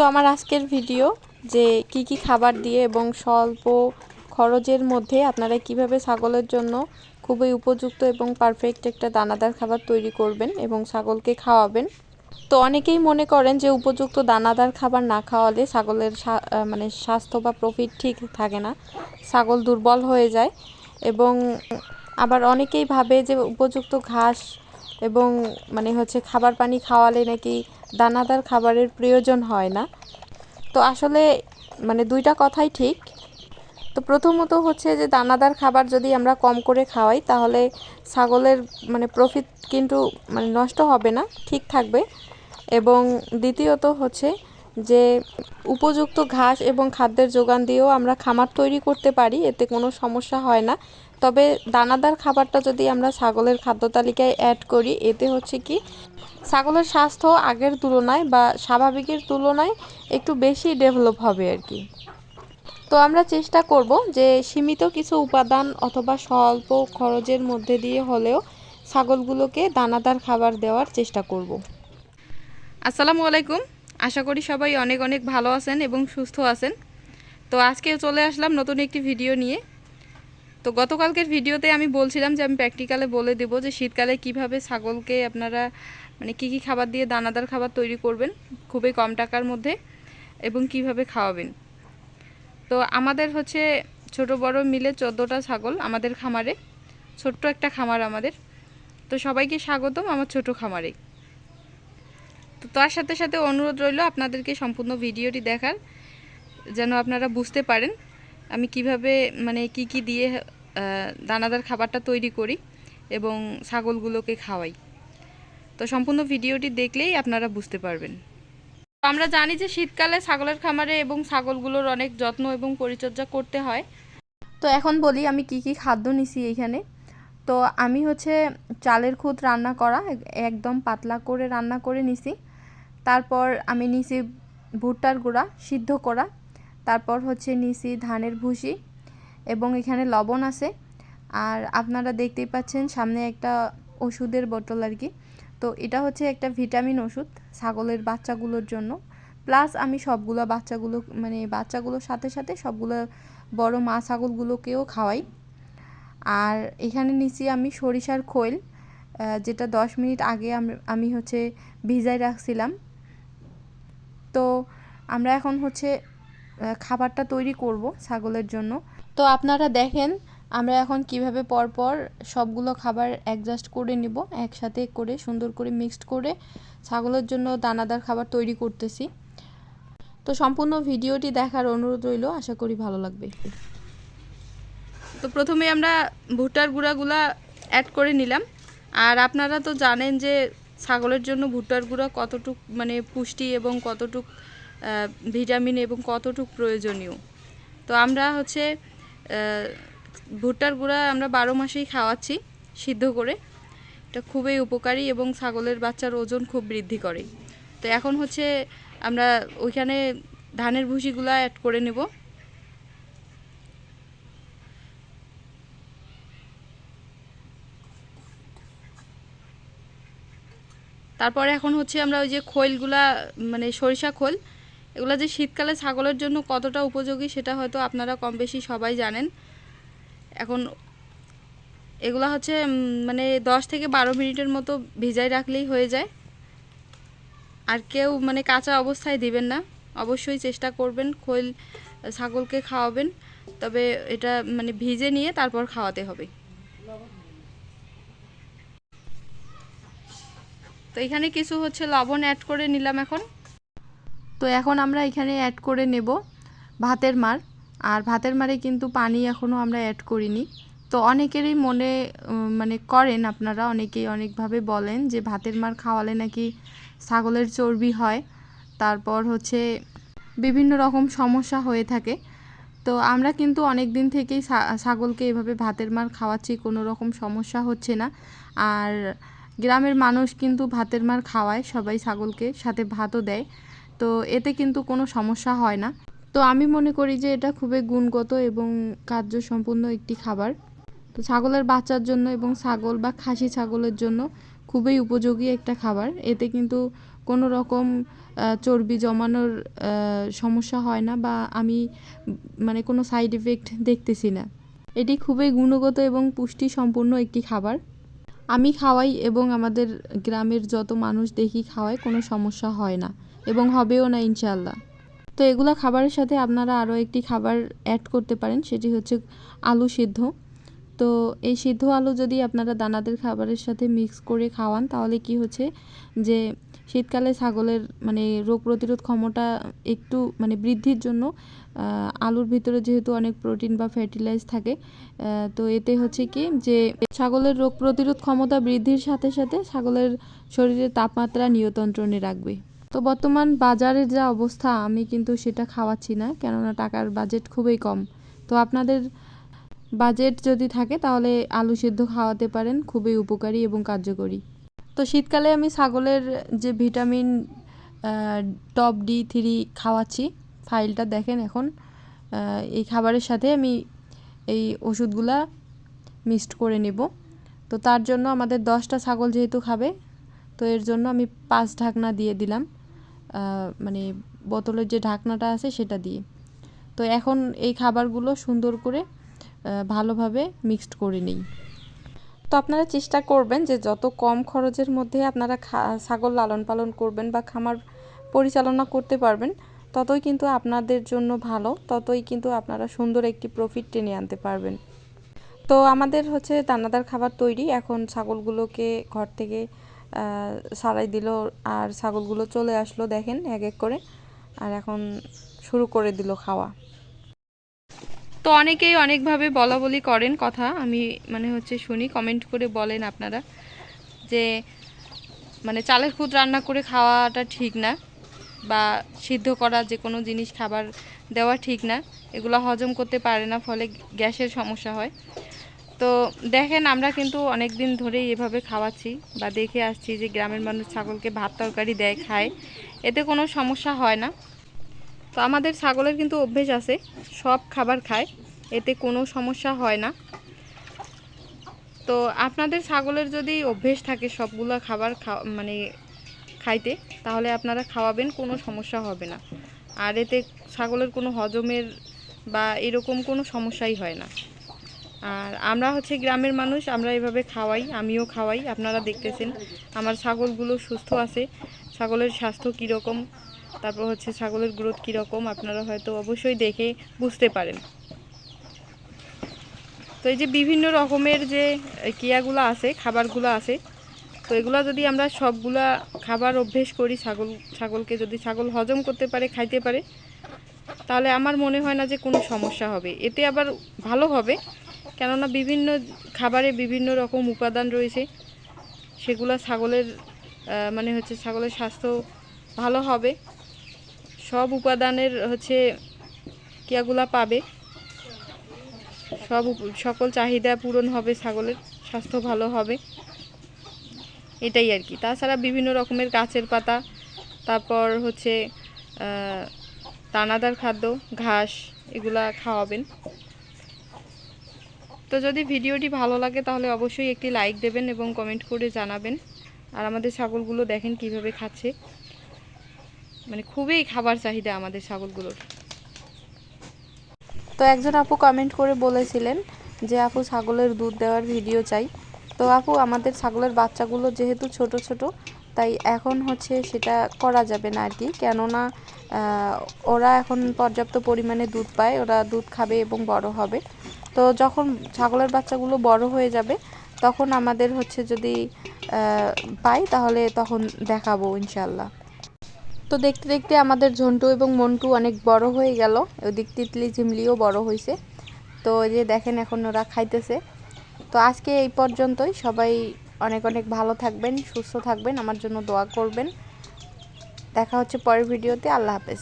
তো আমার আজকের ভিডিও যে কি কি খাবার দিয়ে এবং স্বল্প খরচের মধ্যে আপনারা কীভাবে ছাগলের জন্য খুবই উপযুক্ত এবং পারফেক্ট একটা দানাদার খাবার তৈরি করবেন এবং ছাগলকে খাওয়াবেন। তো অনেকেই মনে করেন যে উপযুক্ত দানাদার খাবার না খাওয়ালে ছাগলের মানে স্বাস্থ্য বা প্রফিট ঠিক থাকে না, ছাগল দুর্বল হয়ে যায় এবং আবার অনেকেই ভাবে যে উপযুক্ত ঘাস এবং মানে হচ্ছে খাবার পানি খাওয়ালে নাকি দানাদার খাবারের প্রয়োজন হয় না। তো আসলে মানে দুইটা কথাই ঠিক। তো প্রথমত হচ্ছে যে দানাদার খাবার যদি আমরা কম করে খাওয়াই, তাহলে ছাগলের মানে প্রফিট কিন্তু মানে নষ্ট হবে না, ঠিক থাকবে। এবং দ্বিতীয়ত হচ্ছে যে উপযুক্ত ঘাস এবং খাদ্যের যোগান দিয়েও আমরা খামার তৈরি করতে পারি, এতে কোনো সমস্যা হয় না। তবে দানাদার খাবারটা যদি আমরা ছাগলের খাদ্য তালিকায় অ্যাড করি, এতে হচ্ছে কি, ছাগলের স্বাস্থ্য আগের তুলনায় বা স্বাভাবিকের তুলনায় একটু বেশি ডেভেলপ হবে আর কি। তো আমরা চেষ্টা করব যে সীমিত কিছু উপাদান অথবা স্বল্প খরচের মধ্যে দিয়ে হলেও ছাগলগুলোকে দানাদার খাবার দেওয়ার চেষ্টা করব। আসসালামু আলাইকুম। আশা করি সবাই অনেক অনেক ভালো আছেন এবং সুস্থ আছেন। তো আজকে চলে আসলাম নতুন একটি ভিডিও নিয়ে। তো গতকালকের ভিডিওতে আমি বলছিলাম যে আমি প্র্যাকটিক্যালে বলে দেবো যে শীতকালে কীভাবে ছাগলকে আপনারা মানে কি কি খাবার দিয়ে দানাদার খাবার তৈরি করবেন খুবই কম টাকার মধ্যে এবং কীভাবে খাওয়াবেন। তো আমাদের হচ্ছে ছোট বড় মিলে চোদ্দোটা ছাগল আমাদের খামারে, ছোট্ট একটা খামার আমাদের। তো সবাইকে স্বাগতম আমার ছোট খামারে। তো তার সাথে সাথে অনুরোধ রইল আপনাদেরকে সম্পূর্ণ ভিডিওটি দেখার, যেন আপনারা বুঝতে পারেন। আমি কীভাবে মানে কি কি দিয়ে দানাদার খাবারটা তৈরি করি এবং ছাগলগুলোকে খাওয়াই। তো সম্পূর্ণ ভিডিওটি দেখলেই আপনারা বুঝতে পারবেন। তো আমরা জানি যে শীতকালে ছাগলের খামারে এবং ছাগলগুলোর অনেক যত্ন এবং পরিচর্যা করতে হয়। তো এখন বলি আমি কি কি খাদ্য নিছি এইখানে। তো আমি হচ্ছে চালের খুদ রান্না করা, একদম পাতলা করে রান্না করে নিছি। তারপর আমি নিছি ভুট্টার গুঁড়া, সিদ্ধ করা তারপর হচ্ছে নিছি ধানের ভুসি এবং এখানে লবণ আছে। আর আপনারা দেখতেই পাচ্ছেন সামনে একটা ওষুধের বোতল আর কি। তো এটা হচ্ছে একটা ভিটামিন ওষুধ ছাগলের বাচ্চাগুলোর জন্য। প্লাস আমি সবগুলো বাচ্চাগুলো মানে বাচ্চাগুলোর সাথে সাথে সবগুলো বড় মা ছাগলগুলোকেও খাওয়াই। আর এখানে নিচে আমি সরিষার খৈল যেটা দশ মিনিট আগে আম- হচ্ছে ভিজাই রাখছিলাম। তো আমরা এখন হচ্ছে খাবারটা তৈরি করব ছাগলের জন্য। তো আপনারা দেখেন, আমরা এখন কীভাবে পরপর সবগুলো খাবার অ্যাডজাস্ট করে নিব, একসাথে করে, সুন্দর করে মিক্সড করে ছাগলের জন্য দানাদার খাবার তৈরি করতেছি। তো সম্পূর্ণ ভিডিওটি দেখার অনুরোধ রইল, আশা করি ভালো লাগবে। তো প্রথমে আমরা ভুট্টার গুঁড়াগুলা অ্যাড করে নিলাম। আর আপনারা তো জানেন যে ছাগলের জন্য ভুট্টার গুঁড়া কতটুক মানে পুষ্টি এবং কতটুক ভিটামিন এবং কতটুক প্রয়োজনীয়। তো আমরা হচ্ছে ভুট্টার গুঁড়া আমরা বারো মাসেই খাওয়াচ্ছি সিদ্ধ করে। এটা খুবই উপকারী এবং ছাগলের বাচ্চার ওজন খুব বৃদ্ধি করে। তো এখন হচ্ছে আমরা ওইখানে ধানের ভুসিগুলো অ্যাড করে নেব। তারপরে এখন হচ্ছে আমরা ওই যে খৈলগুলা মানে সরিষা খোল এগুলা যে শীতকালে ছাগলের জন্য কতটা উপযোগী সেটা হয়তো আপনারা কম বেশি সবাই জানেন। এখন এগুলা হচ্ছে মানে দশ থেকে বারো মিনিটের মতো ভিজাই রাখলেই হয়ে যায়। আর কেউ মানে কাঁচা অবস্থায় দিবেন না। অবশ্যই চেষ্টা করবেন খৈল, ছাগলকে খাওয়াবেন। তবে এটা মানে ভিজে নিয়ে তারপর খাওয়াতে হবে। তো এখানে কিছু হচ্ছে লবণ অ্যাড করে নিলাম এখন। তো এখন আমরা এখানে অ্যাড করে নেব ভাতের মার। আর ভাতের মারে কিন্তু পানি এখনও আমরা অ্যাড করিনি। তো অনেকেরই মনে মানে করেন আপনারা, অনেকেই অনেকভাবে বলেন যে ভাতের মার খাওয়ালে নাকি ছাগলের চর্বি হয়। তারপর হচ্ছে বিভিন্ন রকম সমস্যা হয়ে থাকে। তো আমরা কিন্তু অনেক দিন থেকেই ছাগলকে এভাবে ভাতের মার খাওয়াচ্ছি, কোনো রকম সমস্যা হচ্ছে না। আর গ্রামের মানুষ কিন্তু ভাতের মার খাওয়ায়, সবাই ছাগলকে সাথে ভাতও দেয়। তো এতে কিন্তু কোনো সমস্যা হয় না। তো আমি মনে করি যে এটা খুবই গুণগত এবং কার্যসম্পন্ন একটি খাবার। তো ছাগলের বাচ্চার জন্য এবং ছাগল বা খাসি ছাগলের জন্য খুবই উপযোগী একটা খাবার। এতে কিন্তু কোনো রকম চর্বি জমানোর সমস্যা হয় না বা আমি মানে কোনো সাইড এফেক্ট দেখতেছি না। এটি খুবই গুণগত এবং পুষ্টি সম্পূর্ণ একটি খাবার। আমি খাওয়াই এবং আমাদের গ্রামের যত মানুষ দেখি খাওয়াই কোনো সমস্যা হয় না। এবং হবেও না ইনশাল্লাহ তো এগুলো খাবারের সাথে আপনারা আরও একটি খাবার অ্যাড করতে পারেন, সেটি হচ্ছে আলু সিদ্ধ। তো এই সিদ্ধ আলু যদি আপনারা দানাদের খাবারের সাথে মিক্স করে খাওয়ান, তাহলে কি হচ্ছে যে শীতকালে ছাগলের মানে রোগ প্রতিরোধ ক্ষমতা একটু মানে বৃদ্ধির জন্য আলুর ভিতরে যেহেতু অনেক প্রোটিন বা ফ্যাটিলাইজ থাকে তো এতে হচ্ছে কি যে ছাগলের রোগ প্রতিরোধ ক্ষমতা বৃদ্ধির সাথে সাথে ছাগলের শরীরের তাপমাত্রা নিয়ন্ত্রণে রাখবে। তো বর্তমান বাজারের যা অবস্থা, আমি কিন্তু সেটা খাওয়াচ্ছি না, কেননা টাকার বাজেট খুবই কম। তো আপনাদের বাজেট যদি থাকে, তাহলে আলু সিদ্ধ খাওয়াতে পারেন, খুবই উপকারী এবং কার্যকরী। তো শীতকালে আমি ছাগলের যে ভিটামিন টপ ডি থ্রি খাওয়াচ্ছি ফাইলটা দেখেন এখন এই খাবারের সাথে আমি এই ওষুধগুলা মিক্সড করে নেব। তো তার জন্য আমাদের দশটা ছাগল যেহেতু খাবে, তো এর জন্য আমি পাঁচ ঢাকনা দিয়ে দিলাম। মানে বোতলের যে ঢাকনাটা আছে সেটা দিয়ে। তো এখন এই খাবারগুলো সুন্দর করে ভালোভাবে মিক্সড করে নিই। তো আপনারা চেষ্টা করবেন যে যত কম খরচের মধ্যে আপনারা ছাগল লালন পালন করবেন বা খামার পরিচালনা করতে পারবেন, ততই কিন্তু আপনাদের জন্য ভালো, ততই কিন্তু আপনারা সুন্দর একটি প্রফিট টেনে আনতে পারবেন। তো আমাদের হচ্ছে দানাদার খাবার তৈরি। এখন ছাগলগুলোকে ঘর থেকে সারাই দিল আর ছাগলগুলো চলে আসলো দেখেন এক এক করে। আর এখন শুরু করে দিল খাওয়া। তো অনেকেই অনেকভাবে বলা বলি করেন কথা, আমি মানে হচ্ছে শুনি কমেন্ট করে বলেন আপনারা যে মানে চালের খুদ রান্না করে খাওয়াটা ঠিক না বা সিদ্ধ করা যে কোনো জিনিস খাবার দেওয়া ঠিক না, এগুলো হজম করতে পারে না, ফলে গ্যাসের সমস্যা হয়। তো দেখেন, আমরা কিন্তু অনেক দিন ধরেই এভাবে খাওয়াচ্ছি বা দেখে আসছি যে গ্রামের মানুষ ছাগলকে ভাত তরকারি দেয়, খায়। এতে কোনো সমস্যা হয় না। তো আমাদের ছাগলের কিন্তু অভ্যেস আছে, সব খাবার খায়, এতে কোনো সমস্যা হয় না। তো আপনাদের ছাগলের যদি অভ্যেস থাকে সবগুলো খাবার মানে খাইতে, তাহলে আপনারা খাওয়াবেন, কোনো সমস্যা হবে না। আর এতে ছাগলের কোনো হজমের বা এরকম কোনো সমস্যাই হয় না। আর আমরা হচ্ছে গ্রামের মানুষ, আমরা এভাবে খাওয়াই, আমিও খাওয়াই, আপনারা দেখতেছেন। আমার ছাগলগুলো সুস্থ আছে, ছাগলের স্বাস্থ্য কীরকম, তারপর হচ্ছে ছাগলের গ্রোথ কীরকম, আপনারা হয়তো অবশ্যই দেখে বুঝতে পারেন। তো এই যে বিভিন্ন রকমের যে কিয়াগুলো আছে, খাবারগুলো আছে, তো এগুলা যদি আমরা সবগুলা খাবার অভ্যেস করি, ছাগল, ছাগলকে যদি ছাগল হজম করতে পারে, খাইতে পারে, তাহলে আমার মনে হয় না যে কোনো সমস্যা হবে। এতে আবার ভালো হবে কেননা বিভিন্ন খাবারে বিভিন্ন রকম উপাদান রয়েছে। সেগুলো ছাগলের মানে হচ্ছে ছাগলের স্বাস্থ্য ভালো হবে। সব উপাদানের হচ্ছে কিয়াগুলা পাবে। সব সকল চাহিদা পূরণ হবে ছাগলের, স্বাস্থ্য ভালো হবে। এটাই আর কি। তাছাড়া বিভিন্ন রকমের গাছের পাতা, তারপর হচ্ছে দানাদার খাদ্য, ঘাস, এগুলা খাওয়াবেন। তো যদি ভিডিওটি ভালো লাগে, তাহলে অবশ্যই একটি লাইক দেবেন এবং কমেন্ট করে জানাবেন। আর আমাদের ছাগলগুলো দেখেন কীভাবে খাচ্ছে। মানে খুবই খাবার চাহিদা আমাদের ছাগলগুলোর। তো একজন আপু কমেন্ট করে বলেছিলেন যে, আপু, ছাগলের দুধ দেওয়ার ভিডিও চাই। তো আপু, আমাদের ছাগলের বাচ্চাগুলো যেহেতু ছোট ছোট, তাই এখন হচ্ছে সেটা করা যাবে না আর কি। কেননা ওরা এখন পর্যাপ্ত পরিমাণে দুধ পায়, ওরা দুধ খাবে এবং বড় হবে। তো যখন ছাগলের বাচ্চাগুলো বড় হয়ে যাবে, তখন আমাদের হচ্ছে যদি পাই তাহলে তখন দেখাবো ইনশাল্লাহ তো দেখতে দেখতে আমাদের ঝন্টু এবং মন্টু অনেক বড় হয়ে গেল। ওদিক তিতলি ঝিমলিও বড় হয়েছে তো যে দেখেন এখন ওরা খাইতেছে। তো আজকে এই পর্যন্তই। সবাই অনেক অনেক ভালো থাকবেন, সুস্থ থাকবেন। আমার জন্য দোয়া করবেন। দেখা হচ্ছে পরের ভিডিওতে। আল্লাহ হাফেজ।